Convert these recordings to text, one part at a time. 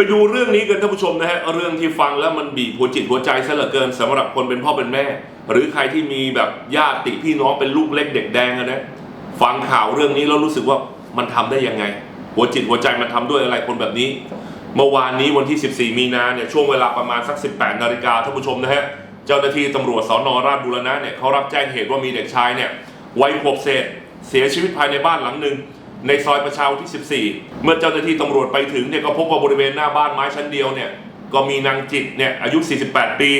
ไปดูเรื่องนี้กันท่านผู้ชมนะฮะเรื่องที่ฟังแล้วมันบีบหัวจิตหัวใจซะเหลือเกินสำหรับคนเป็นพ่อเป็นแม่ หรือใครที่มีแบบญาติพี่น้องเป็นลูกเล็กเด็กแดงนะฟังข่าวเรื่องนี้แล้วรู้สึกว่ามันทำได้ยังไง หัวจิตหัวใจมันทำด้วยอะไรคนแบบนี้ เมื่อวานนี้วันที่ 14 มีนาเนี่ยช่วงเวลาประมาณสัก 18 นาฬิกาท่านผู้ชมนะฮะเจ้าหน้าที่ตำรวจสอนอราชบุรณะเนี่ยเขารับแจ้งเหตุว่ามีเด็กชายเนี่ยวัยขวบเศษเสียชีวิตภายในบ้านหลังหนึ่ง ในซอยประชาอุทิศ14 เมื่อเจ้าหน้าที่ตำรวจไปถึงเนี่ยก็พบว่าบริเวณหน้าบ้านไม้ชั้นเดียวเนี่ยก็มีนางจิตเนี่ยอายุ 48 ปี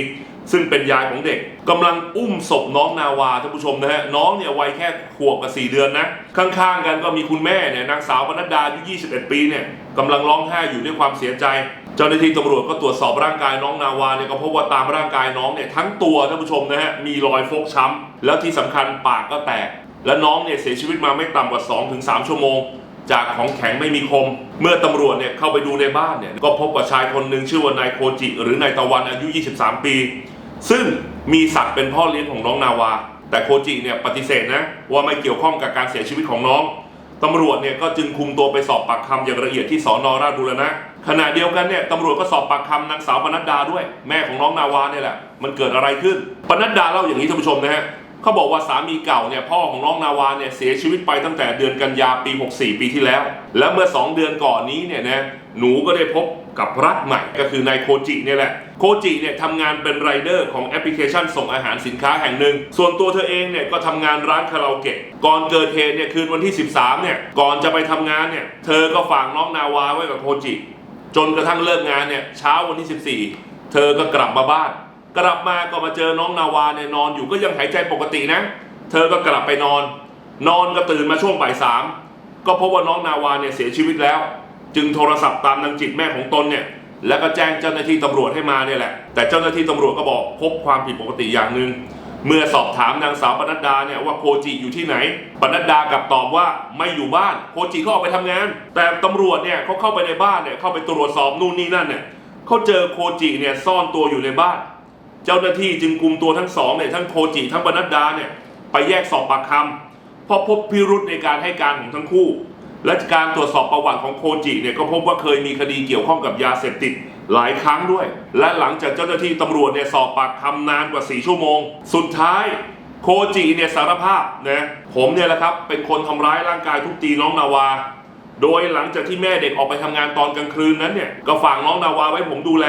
ซึ่งเป็นยายของเด็กกำลังอุ้มศพน้องนาวาท่านผู้ชมนะฮะน้องเนี่ยวัยแค่ขวบกับ 4 เดือนนะ ข้างๆกันก็มีคุณแม่เนี่ยนางสาวปนัดดาอายุ 21 ปีเนี่ยกำลังร้องไห้อยู่ด้วยความเสียใจ เจ้าหน้าที่ตำรวจก็ตรวจสอบร่างกายน้องนาวาเนี่ยก็พบว่าตามร่างกายน้องเนี่ยทั้งตัวท่านผู้ชมนะฮะมีรอยฟกช้ำแล้วที่สำคัญปากก็แตก และน้องเนี่ยเสียชีวิตมาไม่ต่ำกว่า 2-3 ชั่วโมง จากของแข็งไม่มีคม เมื่อตำรวจเนี่ยเข้าไปดูในบ้านเนี่ยก็พบกับชายคนหนึ่งชื่อว่านายโคจิ หรือนายตะวันอายุ 23 ปี ซึ่งมีศักดิ์เป็นพ่อเลี้ยงของน้องนาวา แต่โคจิเนี่ยปฏิเสธนะว่าไม่เกี่ยวข้องกับการเสียชีวิตของน้องตำรวจเนี่ยก็จึงคุมตัวไปสอบปากคำอย่างละเอียดที่สอนอราชบุรณะขณะเดียวกันเนี่ยตำรวจก็สอบปากคำนางสาวปนัดดาด้วย แม่ของน้องนาวาเนี่ยแหละมันเกิดอะไรขึ้นปนัดดาเล่าอย่างนี้ท่านผู้ชมนะฮะ เขาบอกว่าสามีเก่าเนี่ยพ่อของน้องนาวาเนี่ยเสียชีวิตไปตั้งแต่เดือนกันยาปี 64 ปีที่แล้ว และเมื่อ 2 เดือนก่อนนี้เนี่ยนะหนูก็ได้พบกับรักใหม่ก็คือนายโคจิเนี่ยแหละ โคจิเนี่ยทำงานเป็นไรเดอร์ของแอปพลิเคชันส่งอาหารสินค้าแห่งหนึ่ง ส่วนตัวเธอเองเนี่ยก็ทำงานร้านคาราโอเกะ ก่อนเกิดเหตุเนี่ยคืนวันที่ 13 เนี่ย ก่อนจะไปทำงานเนี่ย เธอก็ฝากน้องนาวาไว้กับโคจิ จนกระทั่งเลิกงานเนี่ยเช้าวันที่ 14 เธอก็กลับมาบ้าน กลับมาก็มาเจอน้องนาวาเนี่ยนอนอยู่ก็ยังหายใจปกตินะ เธอก็กลับไปนอน นอนก็ตื่นมาช่วงบ่ายสามก็พบว่าน้องนาวาเนี่ยเสียชีวิตแล้ว จึงโทรศัพท์ตามนางจิตแม่ของตนเนี่ยแล้วก็แจ้งเจ้าหน้าที่ตำรวจให้มาเนี่ยแหละ แต่เจ้าหน้าที่ตำรวจก็บอกพบความผิดปกติอย่างหนึ่งเมื่อสอบถามนางสาวปนัดดาเนี่ยว่าโคจิอยู่ที่ไหนปนัดดากลับตอบว่าไม่อยู่บ้านโคจิเขาออกไปทำงาน แต่ตำรวจเนี่ยเขาเข้าไปในบ้านเนี่ยเข้าไปตรวจสอบนู่นนี่นั่นเนี่ยเขาเจอโคจิเนี่ยซ่อนตัวอยู่ในบ้าน เจ้าหน้าที่จึงคุมตัวทั้งสองเนี่ยทั้งโคจิทั้งปนัดดาเนี่ยไปแยกสอบปากคำเพราะพบพิรุธในการให้การของทั้งคู่ และการตรวจสอบประวัติของโคจิเนี่ยก็พบว่าเคยมีคดีเกี่ยวข้องกับยาเสพติดหลายครั้งด้วย และหลังจากเจ้าหน้าที่ตำรวจเนี่ยสอบปากคำนานกว่า 4 ชั่วโมง สุดท้ายโคจิเนี่ยสารภาพนะผมเนี่ยแหละครับเป็นคนทำร้ายร่างกายทุบตีน้องนาวา โดยหลังจากที่แม่เด็กออกไปทำงานตอนกลางคืนนั้นเนี่ยก็ฝากน้องนาวาไว้ผมดูแล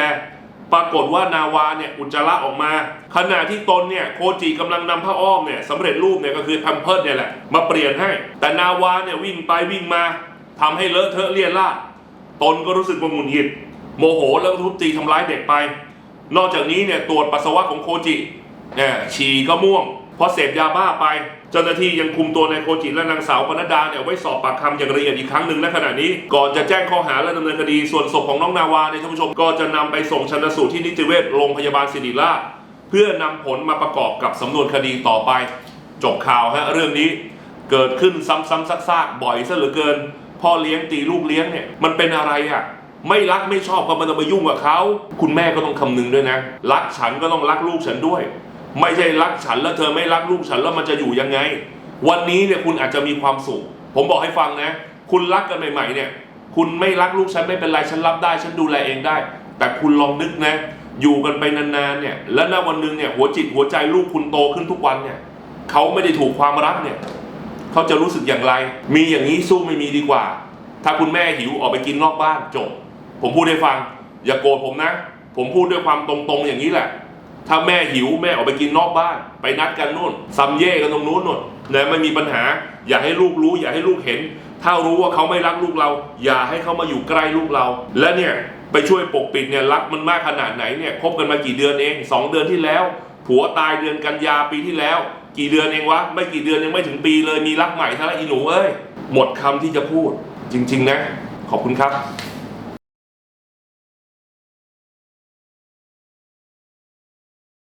ปรากฏว่านาวาเนี่ยอุจจาระออกมา ขณะที่ตนเนี่ยโคจิกำลังนำผ้าอ้อมเนี่ยสำเร็จรูปเนี่ยก็คือแพมเพิร์ดเนี่ยแหละมาเปลี่ยนให้ แต่นาวาเนี่ยวิ่งไปวิ่งมาทำให้เลอะเทอะเลี่ยนลาดตนก็รู้สึกว่าหงุดหงิด โมโหแล้วก็ทุบตีทำร้ายเด็กไป นอกจากนี้เนี่ยตรวจปัสสาวะของโคจิเนี่ยฉี่ก็ม่วง พราะเสพยาบ้าไป เจ้าหน้าที่ยังคุมตัวนายโคจิและนางสาวปนัดดาเนี่ยไว้สอบปากคำอย่างละเอียดอีกครั้งหนึ่งณขณะนี้ ก่อนจะแจ้งข้อหาและดำเนินคดีส่วนศพของน้องนาวาในท่านผู้ชมก็จะนำไปส่งชันสูตรที่นิติเวชโรงพยาบาลศิริราชเพื่อนำผลมาประกอบกับสำนวนคดีต่อไป จบข่าวฮะเรื่องนี้เกิดขึ้นซ้ำๆซากๆบ่อยซะเหลือเกิน พ่อเลี้ยงตีลูกเลี้ยงเนี่ยมันเป็นอะไรอะไม่รักไม่ชอบก็มันจะมายุ่งกับเขา คุณแม่ก็ต้องคำนึงด้วยนะ รักฉันก็ต้องรักลูกฉันด้วย ไม่ใช่รักฉันแล้วเธอไม่รักลูกฉันแล้วมันจะอยู่ยังไง วันนี้เนี่ยคุณอาจจะมีความสุข ผมบอกให้ฟังนะ คุณรักกันใหม่ๆเนี่ย คุณไม่รักลูกฉันไม่เป็นไรฉันรับได้ฉันดูแลเองได้ แต่คุณลองนึกนะ อยู่กันไปนานๆเนี่ย แล้วณวันหนึงเนี่ยหัวจิตหัวใจลูกคุณโตขึ้นทุกวันเนี่ยเขาไม่ได้ถูกความรักเนี่ยเขาจะรู้สึกอย่างไร มีอย่างนี้สู้ไม่มีดีกว่า ถ้าคุณแม่หิวออกไปกินนอกบ้านจบ ผมพูดให้ฟัง อย่าโกรธผมนะ ผมพูดด้วยความตรงๆอย่างนี้แหละ ถ้าแม่หิวแม่ออกไปกินนอกบ้าน ไปนัดกันนู่นซัมเย่กันตรงนู้นนู่นนะไม่มีปัญหา อย่าให้ลูกรู้ อย่าให้ลูกเห็น ถ้ารู้ว่าเขาไม่รักลูกเรา อย่าให้เขามาอยู่ใกล้ลูกเรา และเนี่ยไปช่วยปกปิดเนี่ยรักมันมากขนาดไหนเนี่ยคบกันมากี่เดือนเองสองเดือนที่แล้ว ผัวตายเดือนกันยาปีที่แล้ว กี่เดือนเองวะไม่กี่เดือนยังไม่ถึงปีเลยมีรักใหม่ทั้งละอีหนูเอ้ยหมดคำที่จะพูดจริง ๆ นะ ขอบคุณครับ